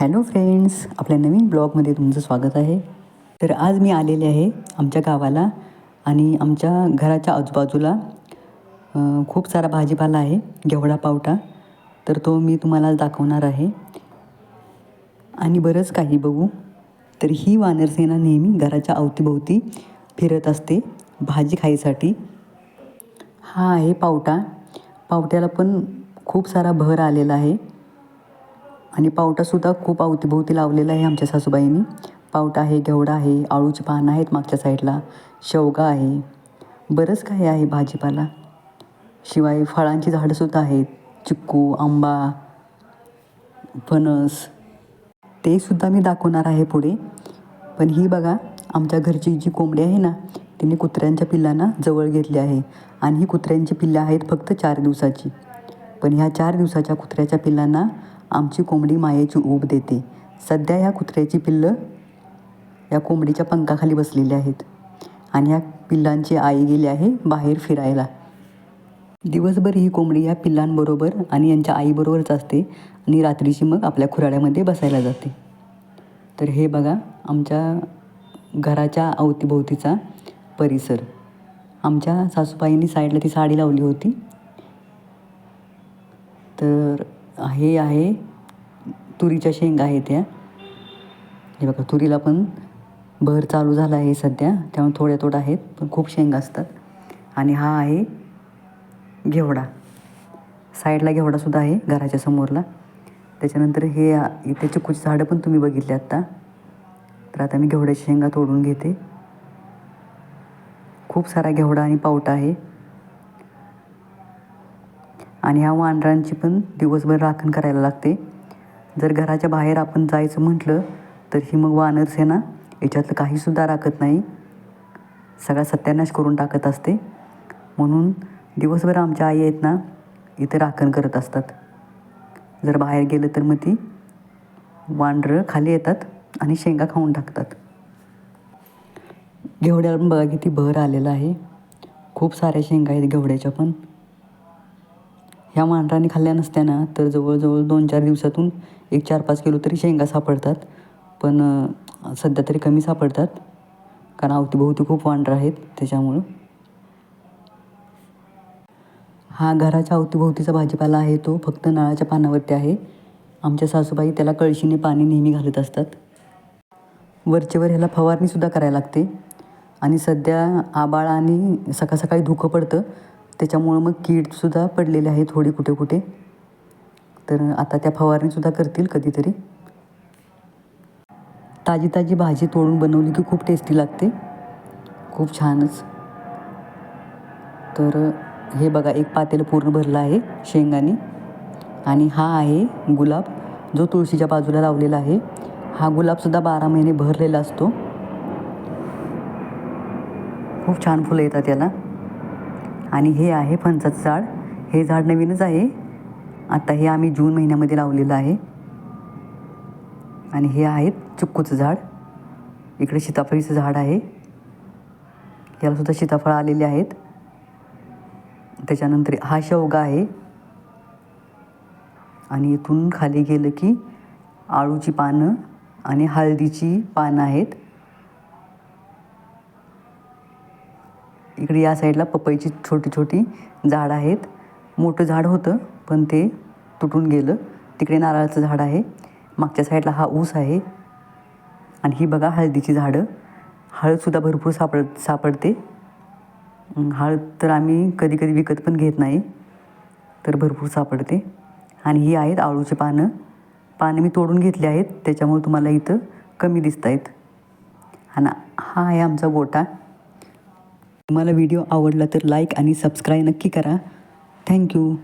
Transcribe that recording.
Hello friends आपल्या नवीन ब्लॉगमध्ये तुमचं स्वागत आहे. तर आज मी आलेले आहे आमच्या गावाला आणि आमच्या घराच्या आजूबाजूला खूप सारा भाजीपाला आहे घेवडा पावटा. तर तो मी तुम्हाला दाखवणार आहे. आणि बरंच काही बघू. तर ही वानरसेना नेहमी घराच्या अवतीभोवती फिरत असते भाजी खायसाठी. हा आहे पावटा. पावट्याला पण खूप सारा भर आलेला आहे. आणि पावटासुद्धा खूप अवतीभोवती लावलेला आहे आमच्या सासूबाईंनी. पावटा आहे घेवडा आहे आळूची पानं आहेत मागच्या साईडला शेवगा आहे. बरंच काही आहे भाजीपाला. शिवाय फळांची झाडंसुद्धा आहेत. चिक्कू आंबा फणस. ते सुद्धा मी दाखवणार आहे पुढे. पण ही बघा आमच्या घरची जी कोंबडी आहे ना तिने कुत्र्यांच्या पिल्लांना जवळ घेतली आहे. आणि ही कुत्र्यांची पिल्लं आहेत फक्त चार दिवसाची. पण ह्या चार दिवसाच्या कुत्र्याच्या पिल्लांना आमची कोंबडी मायेची ऊब देते. सध्या ह्या कुत्र्याची पिल्लं या कोंबडीच्या पंखाखाली बसलेली आहेत आणि ह्या पिल्लांची आई गेली आहे बाहेर फिरायला. दिवसभर ही कोंबडी या पिल्लांबरोबर आणि यांच्या आईबरोबरच असते आणि रात्रीची मग आपल्या खुराड्यामध्ये बसायला जाते. तर हे बघा आमच्या घराच्या अवतीभोवतीचा परिसर. आमच्या सासूबाईंनी साईडला ती साडी लावली होती. तर हे आहे तुरीच्या शेंगा आहेत त्या. हे बघा तुरीला पण भर चालू झाला आहे सध्या. त्यामुळे थोड्या थोड्या आहेत पण खूप शेंगा असतात. आणि हा आहे घेवडा. साईडला घेवडासुद्धा आहे घराच्या समोरला. त्याच्यानंतर हे त्याचे इथे झाडं पण तुम्ही बघितली आत्ता. तर आता मी घेवड्याची शेंगा तोडून घेते. खूप सारा घेवडा आणि पावटा आहे. आणि ह्या वानरांची पण दिवसभर राखण करायला लागते. जर घराच्या बाहेर आपण जायचं म्हटलं तर ही मग वानरसेना याच्यातलं काहीसुद्धा राखत नाही. सगळा सत्यानाश करून टाकत असते. म्हणून दिवसभर आमच्या आई आहेत ना इथे राखण करत असतात. जर बाहेर गेलं तर मग ती वानरं खाली येतात आणि शेंगा खाऊन टाकतात. घेवड्याला पण बघा किती भर आलेला आहे. खूप साऱ्या शेंगा आहेत घेवड्याच्या पण. ह्या वानराने खाल्ल्या नसत्या ना तर जवळजवळ दोन चार दिवसातून एक चार पाच किलो तरी शेंगा सापडतात. पण सध्या तरी कमी सापडतात. कारण अवतीभोवती खूप वानरं आहेत त्याच्यामुळं. हा घराच्या अवतीभोवतीचा भाजीपाला आहे तो फक्त नळाच्या पानावरती आहे. आमच्या सासूबाई त्याला कळशीने पाणी नेहमी घालत असतात. वरचेवर ह्याला फवारणीसुद्धा करायला लागते. आणि सध्या आबाळ आणि सकाळ सकाळी धुकं पडतं. त्याच्यामुळं मग कीडसुद्धा पडलेले आहे थोडी कुठे कुठे. तर आता त्या फवारणीसुद्धा करतील कधीतरी. ताजी ताजी भाजी तोडून बनवली की खूप टेस्टी लागते. खूप छानच. तर हे बघा एक पातेलं पूर्ण भरलं आहे शेंगाने. आणि हा आहे गुलाब जो तुळशीच्या बाजूला लावलेला आहे. हा गुलाबसुद्धा बारा महिने भरलेला असतो. खूप छान फुलं येतात त्याला आणि हे आहे फणसाचं झाड. हे झाड नवीनच आहे. आता हे आम्ही जून महिन्यामध्ये लावलेलं आहे. आणि हे आहेत चुक्कूचं झाड. इकडे सीताफळीचं झाड आहे. यालासुद्धा सीताफळं आलेली आहेत. त्याच्यानंतर हा शेवगा आहे. आणि इथून खाली गेलं की आळूची पानं आणि हळदीची पानं आहेत. इकडे या साईडला पपईची छोटी छोटी झाड आहेत. मोठं झाड होतं पण ते तुटून गेलं. तिकडे नारळाचं झाड आहे. मागच्या साईडला हा ऊस आहे. आणि ही बघा हळदीची झाडं. हळदसुद्धा भरपूर सापड सापडते. हळद तर आम्ही कधी कधी विकत पण घेत नाही तर भरपूर सापडते. आणि ही आहेत आळूची पानं. पानं मी तोडून घेतली आहेत त्याच्यामुळे तुम्हाला इथं कमी दिसत आहेत आणि हा आहे आमचा गोटा तुम्हाला व्हिडिओ आवडला तर लाईक आणि सबस्क्राईब नक्की करा. थँक्यू.